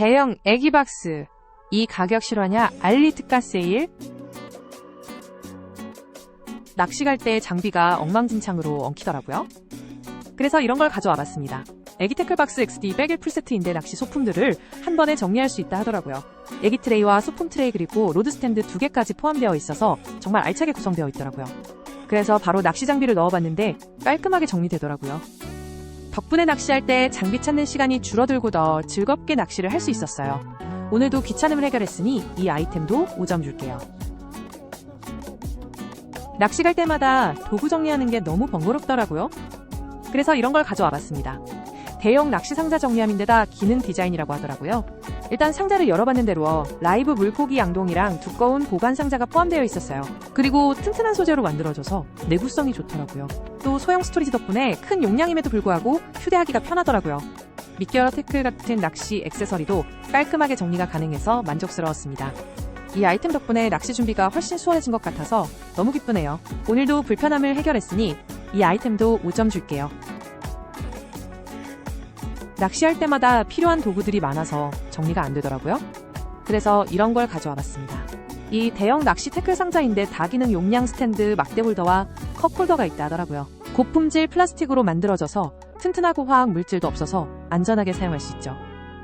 대형 애기박스. 이 가격 실화냐? 알리 특가 세일? 낚시 갈 때 장비가 엉망진창으로 엉키더라고요. 그래서 이런 걸 가져와 봤습니다. 애기 태클박스 XD 101 풀세트인데 낚시 소품들을 한 번에 정리할 수 있다 하더라고요. 애기 트레이와 소품 트레이 그리고 로드 스탠드 두 개까지 포함되어 있어서 정말 알차게 구성되어 있더라고요. 그래서 바로 낚시 장비를 넣어봤는데 깔끔하게 정리되더라고요. 덕분에 낚시할 때 장비 찾는 시간이 줄어들고 더 즐겁게 낚시를 할 수 있었어요. 오늘도 귀찮음을 해결했으니 이 아이템도 5점 줄게요. 낚시 갈 때마다 도구 정리하는 게 너무 번거롭더라고요. 그래서 이런 걸 가져와 봤습니다. 대형 낚시 상자 정리함인데다 기능 디자인이라고 하더라고요. 일단 상자를 열어봤는데로 라이브 물고기 양동이랑 두꺼운 보관 상자가 포함되어 있었어요. 그리고 튼튼한 소재로 만들어져서 내구성이 좋더라고요. 또 소형 스토리지 덕분에 큰 용량임에도 불구하고 휴대하기가 편하더라고요. 미끼어러 태클 같은 낚시 액세서리도 깔끔하게 정리가 가능해서 만족스러웠습니다. 이 아이템 덕분에 낚시 준비가 훨씬 수월해진 것 같아서 너무 기쁘네요. 오늘도 불편함을 해결했으니 이 아이템도 5점 줄게요. 낚시할 때마다 필요한 도구들이 많아서 정리가 안 되더라고요. 그래서 이런 걸 가져와 봤습니다. 이 대형 낚시 태클 상자인데 다기능 용량 스탠드, 막대 홀더와 컵 홀더가 있다 하더라고요. 고품질 플라스틱으로 만들어져서 튼튼하고 화학 물질도 없어서 안전하게 사용할 수 있죠.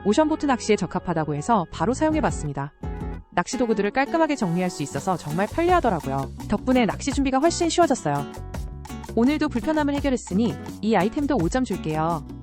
오션보트 낚시에 적합하다고 해서 바로 사용해 봤습니다. 낚시 도구들을 깔끔하게 정리할 수 있어서 정말 편리하더라고요. 덕분에 낚시 준비가 훨씬 쉬워졌어요. 오늘도 불편함을 해결했으니 이 아이템도 5점 줄게요.